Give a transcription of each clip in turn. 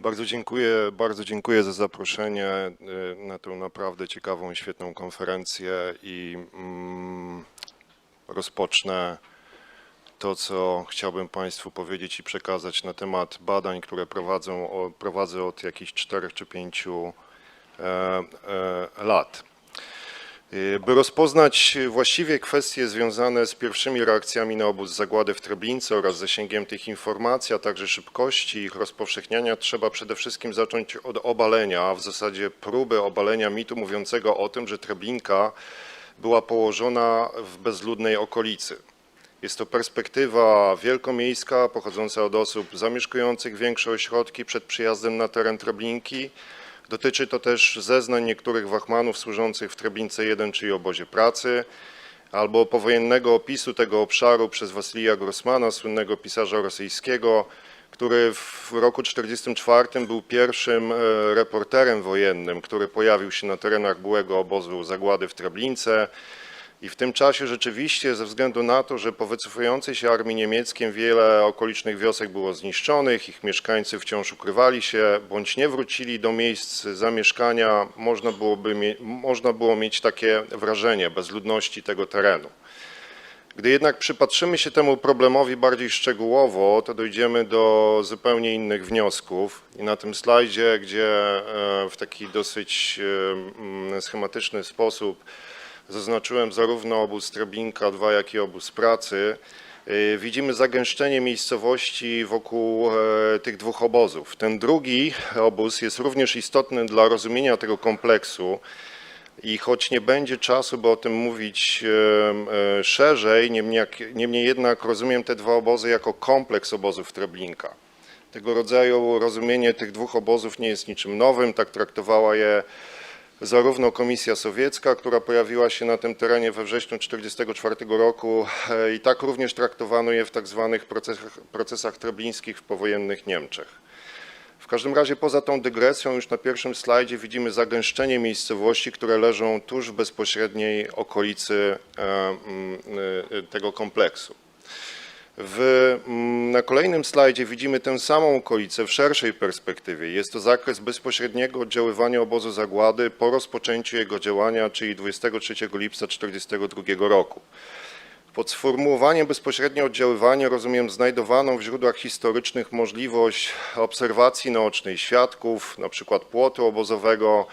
Bardzo dziękuję, bardzo dziękuję za zaproszenie y, na tę naprawdę ciekawą, świetną konferencję i mm, rozpocznę to, co chciałbym Państwu powiedzieć i przekazać na temat badań, które prowadzą, prowadzę od jakichś czterech czy pięciu e, e, lat. Y, By rozpoznać właściwie kwestie związane z pierwszymi reakcjami na obóz zagłady w Treblince oraz zasięgiem tych informacji, a także szybkości ich rozpowszechniania, trzeba przede wszystkim zacząć od obalenia, a w zasadzie próby obalenia mitu mówiącego o tym, że Treblinka była położona w bezludnej okolicy. Jest to perspektywa wielkomiejska, pochodząca od osób zamieszkujących większe ośrodki przed przyjazdem na teren Treblinki. Dotyczy to też zeznań niektórych wachmanów służących w Treblince 1, czyli obozie pracy, albo powojennego opisu tego obszaru przez Wasilija Grossmana, słynnego pisarza rosyjskiego, który w roku 1944 był pierwszym e, reporterem wojennym, który pojawił się na terenach byłego obozu zagłady w Treblince. I w tym czasie rzeczywiście, ze względu na to, że po wycofującej się armii niemieckiej wiele okolicznych wiosek było zniszczonych, ich mieszkańcy wciąż ukrywali się bądź nie wrócili do miejsc zamieszkania, można, byłoby można było mieć takie wrażenie bezludności tego terenu. Gdy jednak przypatrzymy się temu problemowi bardziej szczegółowo, to dojdziemy do zupełnie innych wniosków. I na tym slajdzie, gdzie e, w taki dosyć e, schematyczny sposób zaznaczyłem zarówno obóz Treblinka 2, jak i obóz pracy, e, widzimy zagęszczenie miejscowości wokół e, tych dwóch obozów. Ten drugi obóz jest również istotny dla rozumienia tego kompleksu. I choć nie będzie czasu, by o tym mówić e, szerzej, niemniej, niemniej jednak rozumiem te dwa obozy jako kompleks obozów Treblinka. Tego rodzaju rozumienie tych dwóch obozów nie jest niczym nowym, tak traktowała je zarówno Komisja Sowiecka, która pojawiła się na tym terenie we wrześniu 1944 roku e, i tak również traktowano je w tak zwanych procesach, procesach treblińskich w powojennych Niemczech. W każdym razie poza tą dygresją już na pierwszym slajdzie widzimy zagęszczenie miejscowości, które leżą tuż w bezpośredniej okolicy e, e, tego kompleksu. W, mm, na kolejnym slajdzie widzimy tę samą okolicę w szerszej perspektywie. Jest to zakres bezpośredniego oddziaływania obozu zagłady po rozpoczęciu jego działania, czyli 23 lipca 1942 roku. Pod sformułowaniem bezpośrednie oddziaływanie rozumiem znajdowaną w źródłach historycznych możliwość obserwacji naocznej świadków, przykład płotu obozowego,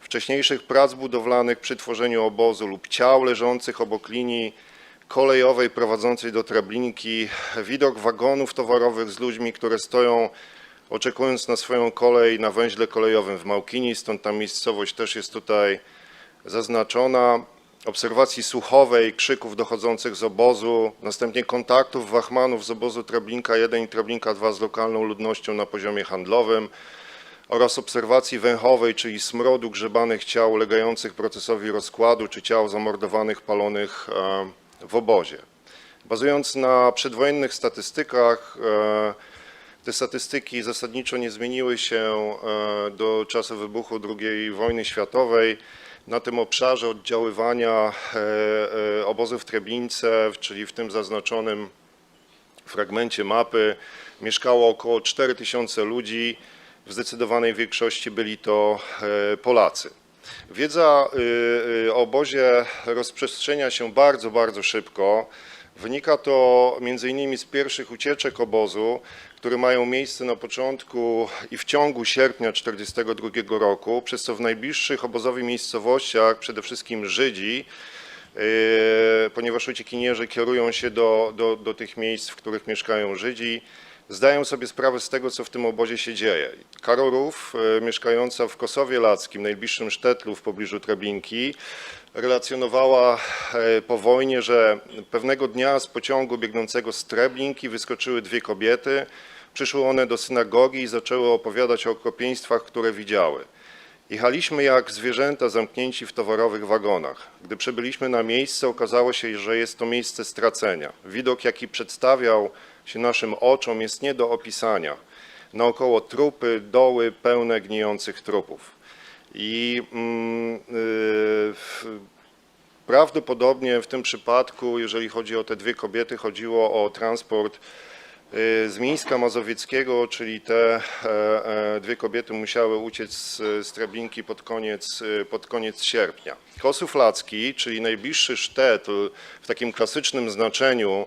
wcześniejszych prac budowlanych przy tworzeniu obozu lub ciał leżących obok linii kolejowej prowadzącej do Treblinki, widok wagonów towarowych z ludźmi, które stoją oczekując na swoją kolej na węźle kolejowym w Małkini, stąd ta miejscowość też jest tutaj zaznaczona, obserwacji słuchowej, krzyków dochodzących z obozu, następnie kontaktów wachmanów z obozu Treblinka 1 i Treblinka 2 z lokalną ludnością na poziomie handlowym oraz obserwacji węchowej, czyli smrodu grzebanych ciał ulegających procesowi rozkładu, czy ciał zamordowanych, palonych e, w obozie. Bazując na przedwojennych statystykach, e, te statystyki zasadniczo nie zmieniły się e, do czasu wybuchu II wojny światowej. Na tym obszarze oddziaływania e, obozu w Treblince, czyli w tym zaznaczonym fragmencie mapy, mieszkało około 4 tysiące ludzi. W zdecydowanej większości byli to Polacy. Wiedza y, y, o obozie rozprzestrzenia się bardzo, bardzo szybko. Wynika to między innymi z pierwszych ucieczek obozu, które mają miejsce na początku i w ciągu sierpnia 1942 roku, przez co w najbliższych obozowi miejscowościach przede wszystkim Żydzi, yy, ponieważ uciekinierzy kierują się do, do, do tych miejsc, w których mieszkają Żydzi, zdają sobie sprawę z tego, co w tym obozie się dzieje. Karol Ruf, yy, mieszkająca w Kosowie Lackim, najbliższym Sztetlu w pobliżu Treblinki, relacjonowała e, po wojnie, że pewnego dnia z pociągu biegnącego z Treblinki wyskoczyły dwie kobiety. Przyszły one do synagogi i zaczęły opowiadać o okropieństwach, które widziały. Jechaliśmy jak zwierzęta zamknięci w towarowych wagonach. Gdy przybyliśmy na miejsce, okazało się, że jest to miejsce stracenia. Widok, jaki przedstawiał się naszym oczom, jest nie do opisania. Naokoło trupy, doły pełne gnijących trupów. I mm, y, prawdopodobnie w tym przypadku, jeżeli chodzi o te dwie kobiety, chodziło o transport y, z Mińska Mazowieckiego, czyli te e, e, dwie kobiety musiały uciec z, Treblinki pod koniec, y, pod koniec sierpnia. Kosów Lacki, czyli najbliższy sztetl w takim klasycznym znaczeniu,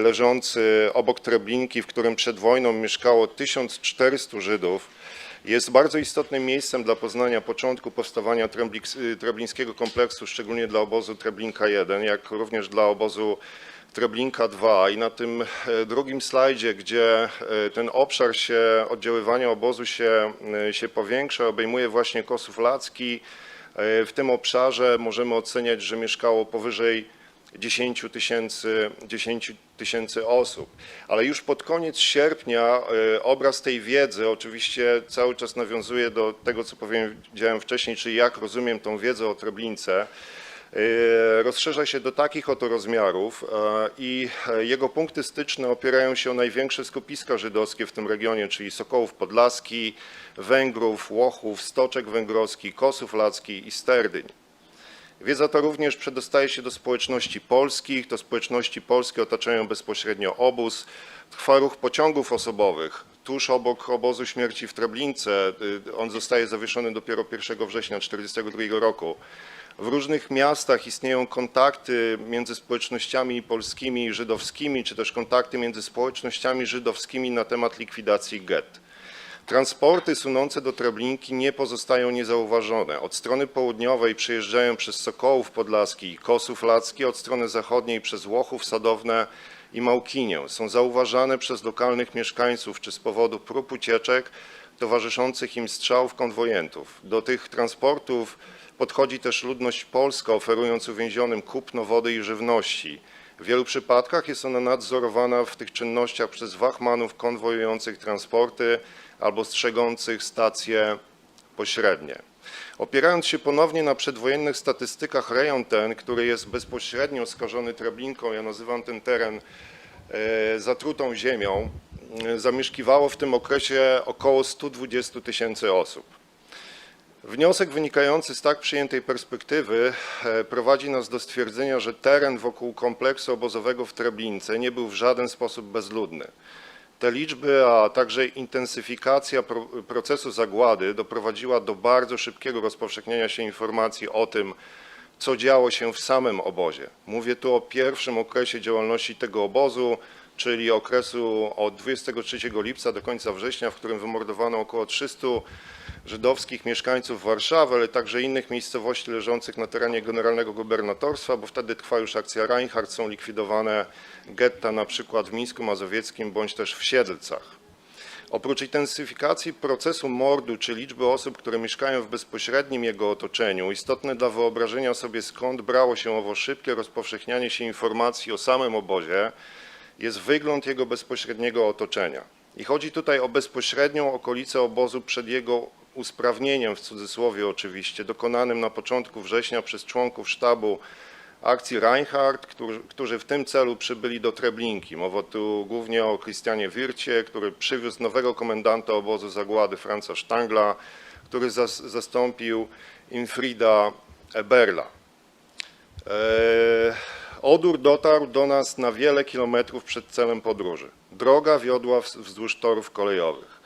leżący obok Treblinki, w którym przed wojną mieszkało 1400 Żydów, jest bardzo istotnym miejscem dla poznania początku powstawania treblińskiego kompleksu, szczególnie dla obozu Treblinka 1, jak również dla obozu Treblinka 2 i na tym e, drugim slajdzie, gdzie e, ten obszar się, oddziaływania obozu się, e, się powiększa, obejmuje właśnie Kosów Lacki. E, W tym obszarze możemy oceniać, że mieszkało powyżej 10 tysięcy 10 tysięcy osób. Ale już pod koniec sierpnia e, obraz tej wiedzy oczywiście cały czas nawiązuje do tego, co powiedziałem wcześniej, czyli jak rozumiem tą wiedzę o Treblince. E, Rozszerza się do takich oto rozmiarów e, i jego punkty styczne opierają się o największe skupiska żydowskie w tym regionie, czyli Sokołów Podlaski, Węgrów, Łochów, Stoczek Węgrowski, Kosów Lacki i Sterdyń. Wiedza ta również przedostaje się do społeczności polskich. To społeczności polskie otaczają bezpośrednio obóz. Trwa ruch pociągów osobowych. Tuż obok obozu śmierci w Treblince, y, on zostaje zawieszony dopiero 1 września 1942 roku. W różnych miastach istnieją kontakty między społecznościami polskimi i żydowskimi, czy też kontakty między społecznościami żydowskimi na temat likwidacji gett. Transporty sunące do Treblinki nie pozostają niezauważone. Od strony południowej przejeżdżają przez Sokołów Podlaski i Kosów Lacki, od strony zachodniej przez Łochów Sadowne i Małkinię. Są zauważane przez lokalnych mieszkańców czy z powodu prób ucieczek towarzyszących im strzałów konwojentów. Do tych transportów podchodzi też ludność polska, oferując uwięzionym kupno wody i żywności. W wielu przypadkach jest ona nadzorowana w tych czynnościach przez wachmanów konwojujących transporty albo strzegących stacje pośrednie. Opierając się ponownie na przedwojennych statystykach rejon ten, który jest bezpośrednio skażony Treblinką, ja nazywam ten teren e, zatrutą ziemią, e, zamieszkiwało w tym okresie około 120 tysięcy osób. Wniosek wynikający z tak przyjętej perspektywy e, prowadzi nas do stwierdzenia, że teren wokół kompleksu obozowego w Treblince nie był w żaden sposób bezludny. Te liczby, a także intensyfikacja pro, procesu zagłady doprowadziła do bardzo szybkiego rozpowszechniania się informacji o tym, co działo się w samym obozie. Mówię tu o pierwszym okresie działalności tego obozu, czyli okresu od 23 lipca do końca września, w którym wymordowano około 300 żydowskich mieszkańców Warszawy, ale także innych miejscowości leżących na terenie generalnego gubernatorstwa, bo wtedy trwa już akcja Reinhardt, są likwidowane getta na przykład w Mińsku Mazowieckim bądź też w Siedlcach. Oprócz intensyfikacji procesu mordu czy liczby osób, które mieszkają w bezpośrednim jego otoczeniu, istotne dla wyobrażenia sobie skąd brało się owo szybkie rozpowszechnianie się informacji o samym obozie, jest wygląd jego bezpośredniego otoczenia. I chodzi tutaj o bezpośrednią okolicę obozu przed jego usprawnieniem, w cudzysłowie oczywiście, dokonanym na początku września przez członków sztabu akcji Reinhardt, którzy, w tym celu przybyli do Treblinki. Mowa tu głównie o Christianie Wircie, który przywiózł nowego komendanta obozu zagłady Franza Stangla, który zas, zastąpił Infrida Eberla. Eee, Odór dotarł do nas na wiele kilometrów przed celem podróży. Droga wiodła wz- wzdłuż torów kolejowych.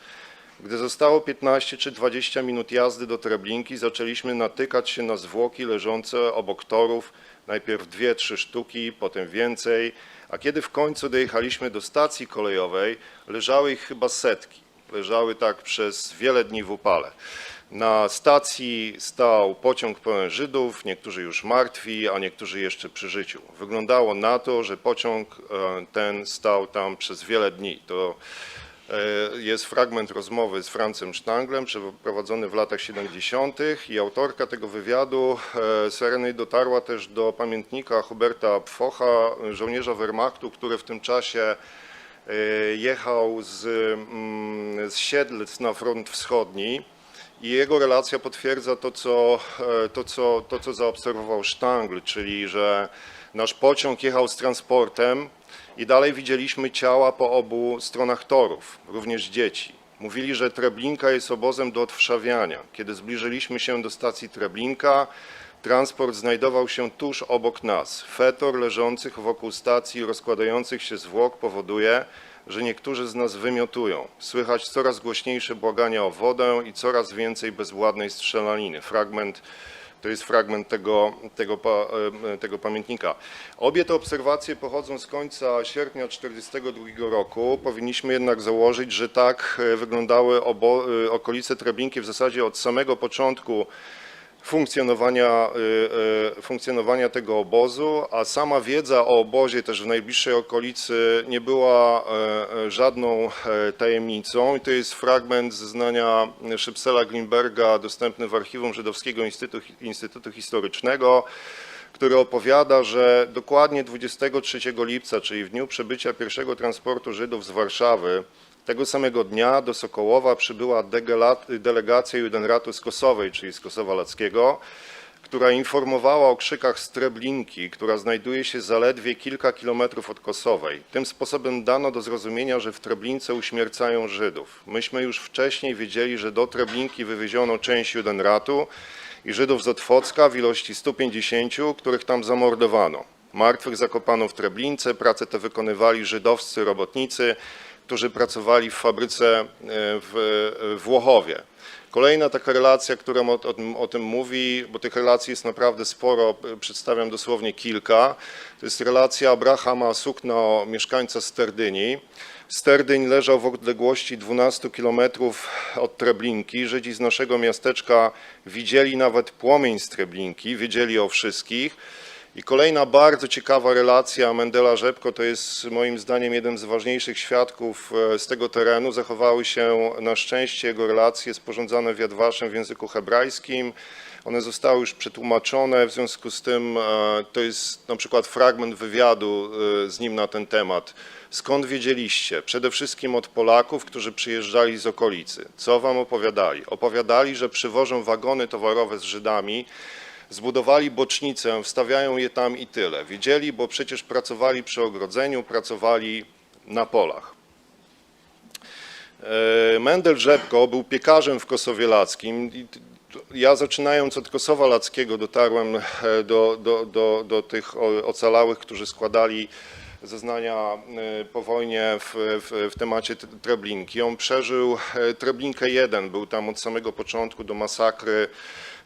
Gdy zostało 15 czy 20 minut jazdy do Treblinki, zaczęliśmy natykać się na zwłoki leżące obok torów, najpierw dwie, trzy sztuki, potem więcej, a kiedy w końcu dojechaliśmy do stacji kolejowej, leżały ich chyba setki. Leżały tak przez wiele dni w upale. Na stacji stał pociąg pełen Żydów, niektórzy już martwi, a niektórzy jeszcze przy życiu. Wyglądało na to, że pociąg e, ten stał tam przez wiele dni. To e, jest fragment rozmowy z Francem Sztanglem, przeprowadzony w latach 70. i autorka tego wywiadu e, Serenej dotarła też do pamiętnika Huberta Pfocha, żołnierza Wehrmachtu, który w tym czasie jechał z, mm, z Siedlec na front wschodni. I jego relacja potwierdza to co, e, to, co, to, co zaobserwował Sztangl, czyli że nasz pociąg jechał z transportem i dalej widzieliśmy ciała po obu stronach torów, również dzieci. Mówili, że Treblinka jest obozem do odwszawiania. Kiedy zbliżyliśmy się do stacji Treblinka, transport znajdował się tuż obok nas. Fetor leżących wokół stacji rozkładających się zwłok powoduje, że niektórzy z nas wymiotują. Słychać coraz głośniejsze błagania o wodę i coraz więcej bezwładnej strzelaniny. Fragment to jest fragment tego, tego, e, tego pamiętnika. Obie te obserwacje pochodzą z końca sierpnia 1942 roku. Powinniśmy jednak założyć, że tak e, wyglądały obo, e, okolice Treblinki w zasadzie od samego początku funkcjonowania, y, y, funkcjonowania tego obozu, a sama wiedza o obozie też w najbliższej okolicy nie była e, e, żadną e, tajemnicą. I to jest fragment zeznania Szybsela Grimberga dostępny w archiwum Żydowskiego Instytutu, Instytutu Historycznego który opowiada, że dokładnie 23 lipca, czyli w dniu przebycia pierwszego transportu Żydów z Warszawy, tego samego dnia do Sokołowa przybyła delegacja Judenratu z Kosowej, czyli z Kosowa Lackiego, która informowała o krzykach z Treblinki, która znajduje się zaledwie kilka kilometrów od Kosowej. Tym sposobem dano do zrozumienia, że w Treblince uśmiercają Żydów. Myśmy już wcześniej wiedzieli, że do Treblinki wywieziono część Judenratu i Żydów z Otwocka w ilości 150, których tam zamordowano. Martwych zakopano w Treblince, pracę te wykonywali żydowscy robotnicy, którzy pracowali w fabryce e, w w Włochowie. Kolejna taka relacja, która o, o, o tym mówi, bo tych relacji jest naprawdę sporo, p- przedstawiam dosłownie kilka. To jest relacja Abrahama Sukno, mieszkańca Sterdyni. Sterdyń leżał w odległości 12 kilometrów od Treblinki. Żydzi z naszego miasteczka widzieli nawet płomień z Treblinki, wiedzieli o wszystkich. I kolejna bardzo ciekawa relacja Mendela Rzepko, to jest moim zdaniem jeden z ważniejszych świadków e, z tego terenu. Zachowały się na szczęście jego relacje sporządzane w Jadwaszem w języku hebrajskim. One zostały już przetłumaczone, w związku z tym e, to jest na przykład fragment wywiadu e, z nim na ten temat. Skąd wiedzieliście? Przede wszystkim od Polaków, którzy przyjeżdżali z okolicy. Co wam opowiadali? Opowiadali, że przywożą wagony towarowe z Żydami, Zbudowali bocznicę, wstawiają je tam i tyle. Wiedzieli, bo przecież pracowali przy ogrodzeniu, pracowali na polach. E, Mendel Rzepko był piekarzem w Kosowie Lackim. Ja zaczynając od Kosowa Lackiego dotarłem e, do, do, do, do tych ocalałych, którzy składali zeznania e, po wojnie w, w, w temacie Treblinki. On przeżył Treblinkę 1, był tam od samego początku do masakry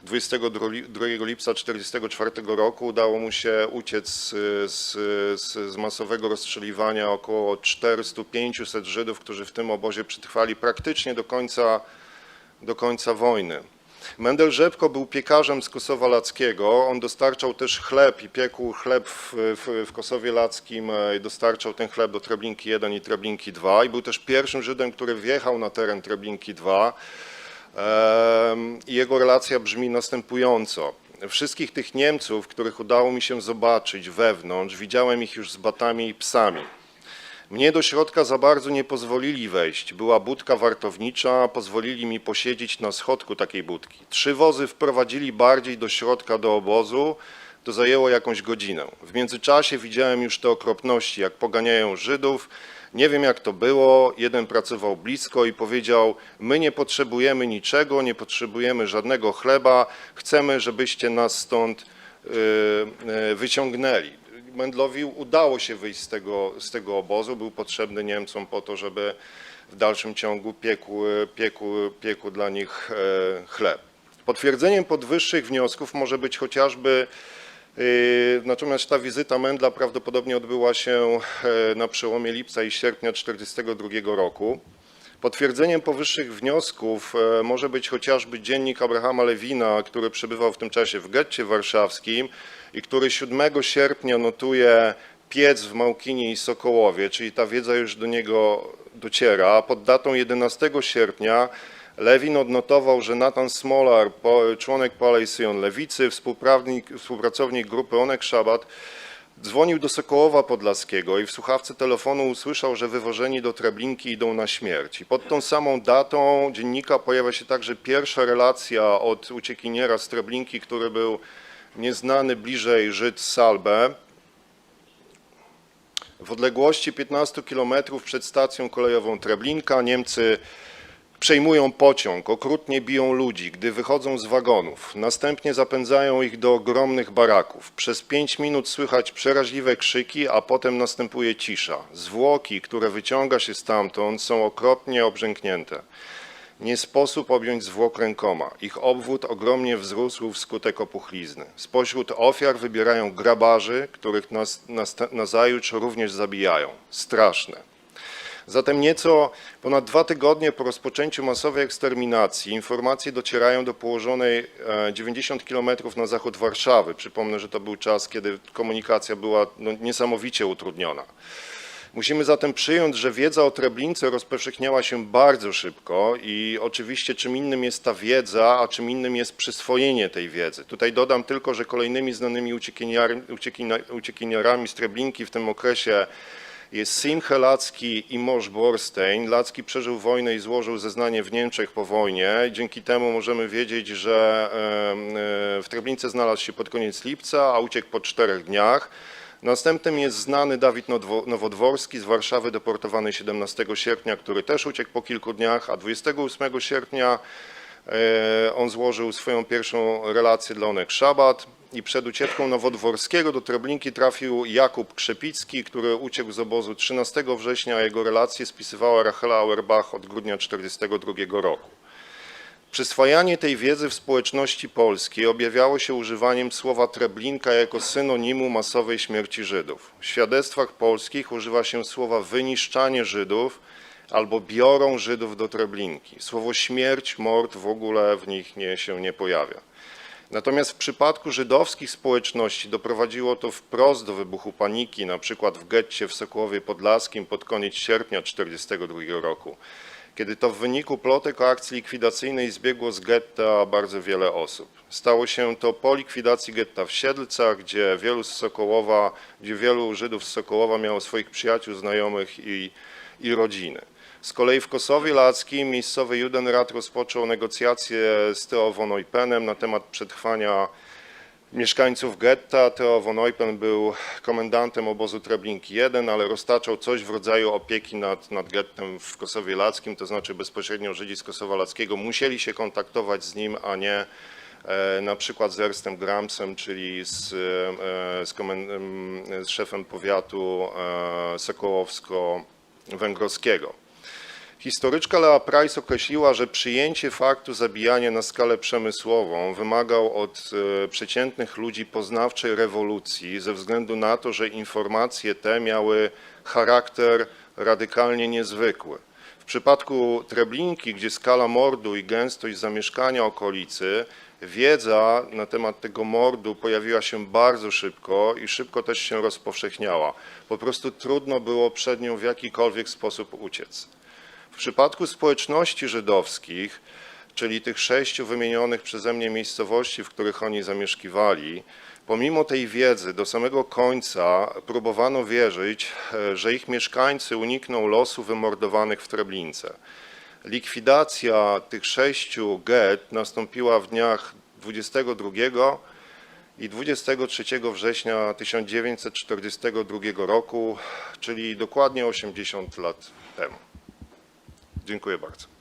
22 li- 2 lipca 1944 roku. Udało mu się uciec z, z, z, z masowego rozstrzeliwania około 400-500 Żydów, którzy w tym obozie przetrwali praktycznie do końca, do końca wojny. Mendel Rzepko był piekarzem z Kosowa Lackiego. On dostarczał też chleb i piekł chleb w, w, w Kosowie Lackim. e, i Dostarczał ten chleb do Treblinki 1 i Treblinki 2 i był też pierwszym Żydem, który wjechał na teren Treblinki 2. Jego relacja brzmi następująco. Wszystkich tych Niemców, których udało mi się zobaczyć wewnątrz, widziałem ich już z batami i psami. Mnie do środka za bardzo nie pozwolili wejść. Była budka wartownicza, pozwolili mi posiedzieć na schodku takiej budki. Trzy wozy wprowadzili bardziej do środka do obozu. To zajęło jakąś godzinę. W międzyczasie widziałem już te okropności, jak poganiają Żydów. Nie wiem jak to było. Jeden pracował blisko i powiedział: My nie potrzebujemy niczego, nie potrzebujemy żadnego chleba. Chcemy, żebyście nas stąd y, y, wyciągnęli. Mendlowi udało się wyjść z tego, z tego obozu, był potrzebny Niemcom po to, żeby w dalszym ciągu piekł, piekł, piekł dla nich e, chleb. Potwierdzeniem podwyższych wniosków może być chociażby, natomiast ta wizyta Mendla prawdopodobnie odbyła się e, na przełomie lipca i sierpnia 1942 roku. Potwierdzeniem powyższych wniosków e, może być chociażby dziennik Abrahama Lewina, który przebywał w tym czasie w getcie warszawskim i który 7 sierpnia notuje piec w Małkinie i Sokołowie, czyli ta wiedza już do niego dociera. Pod datą 11 sierpnia Lewin odnotował, że Nathan Smolar, członek Palej Lewicy, współpracownik grupy Onek Szabat, Dzwonił do Sokołowa Podlaskiego i w słuchawce telefonu usłyszał, że wywożeni do Treblinki idą na śmierć. I pod tą samą datą dziennika pojawia się także pierwsza relacja od uciekiniera z Treblinki, który był nieznany bliżej Żyd Salbe. W odległości 15 km przed stacją kolejową Treblinka Niemcy przejmują pociąg, okrutnie biją ludzi, gdy wychodzą z wagonów. Następnie zapędzają ich do ogromnych baraków. Przez pięć minut słychać przeraźliwe krzyki, a potem następuje cisza. Zwłoki, które wyciąga się stamtąd, są okropnie obrzęknięte. Nie sposób objąć zwłok rękoma. Ich obwód ogromnie wzrósł wskutek opuchlizny. Spośród ofiar wybierają grabarzy, których nas, nas, nazajutrz również zabijają. Straszne. Zatem nieco ponad dwa tygodnie po rozpoczęciu masowej eksterminacji informacje docierają do położonej e, 90 km na zachód Warszawy. Przypomnę, że to był czas, kiedy komunikacja była no, niesamowicie utrudniona. Musimy zatem przyjąć, że wiedza o Treblince rozpowszechniała się bardzo szybko i oczywiście czym innym jest ta wiedza, a czym innym jest przyswojenie tej wiedzy. Tutaj dodam tylko, że kolejnymi znanymi uciekiniarami z Treblinki w tym okresie jest Simche Lacki i Morz Borstein. Lacki przeżył wojnę i złożył zeznanie w Niemczech po wojnie. Dzięki temu możemy wiedzieć, że e, w Treblince znalazł się pod koniec lipca, a uciekł po czterech dniach. Następnym jest znany Dawid Nowodworski z Warszawy, deportowany 17 sierpnia, który też uciekł po kilku dniach, a 28 sierpnia e, on złożył swoją pierwszą relację dla Onek Szabat i przed ucieczką Nowodworskiego do Treblinki trafił Jakub Krzepicki, który uciekł z obozu 13 września, a jego relacje spisywała Rachela Auerbach od grudnia 1942 roku. Przyswajanie tej wiedzy w społeczności polskiej objawiało się używaniem słowa Treblinka jako synonimu masowej śmierci Żydów. W świadectwach polskich używa się słowa wyniszczanie Żydów albo biorą Żydów do Treblinki. Słowo śmierć, mord w ogóle w nich nie, się nie pojawia. Natomiast w przypadku żydowskich społeczności doprowadziło to wprost do wybuchu paniki, na przykład w getcie w Sokołowie Podlaskim pod koniec sierpnia 1942 roku, kiedy to w wyniku plotek o akcji likwidacyjnej zbiegło z getta bardzo wiele osób. Stało się to po likwidacji getta w Siedlcach, gdzie wielu z Sokołowa, gdzie wielu Żydów z Sokołowa miało swoich przyjaciół, znajomych i, i rodziny. Z kolei w Kosowie Lackim miejscowy Judenrat rozpoczął negocjacje z Theo von Eupenem na temat przetrwania mieszkańców getta. Theo von Eupen był komendantem obozu Treblinki 1, ale roztaczał coś w rodzaju opieki nad, nad gettem w Kosowie Lackim, to znaczy bezpośrednio Żydzi z Kosowa Lackiego musieli się kontaktować z nim, a nie e, na przykład z Erstem Gramsem, czyli z, e, z, em, z szefem powiatu e, Sokołowsko-Węgrowskiego. Historyczka Lea Price określiła, że przyjęcie faktu zabijania na skalę przemysłową wymagał od e, przeciętnych ludzi poznawczej rewolucji ze względu na to, że informacje te miały charakter radykalnie niezwykły. W przypadku Treblinki, gdzie skala mordu i gęstość zamieszkania okolicy, wiedza na temat tego mordu pojawiła się bardzo szybko i szybko też się rozpowszechniała. Po prostu trudno było przed nią w jakikolwiek sposób uciec. W przypadku społeczności żydowskich, czyli tych sześciu wymienionych przeze mnie miejscowości, w których oni zamieszkiwali, pomimo tej wiedzy do samego końca próbowano wierzyć, e, że ich mieszkańcy unikną losu wymordowanych w Treblince. Likwidacja tych sześciu get nastąpiła w dniach 22 i 23 września 1942 roku, czyli dokładnie 80 lat temu. Dziękuję bardzo.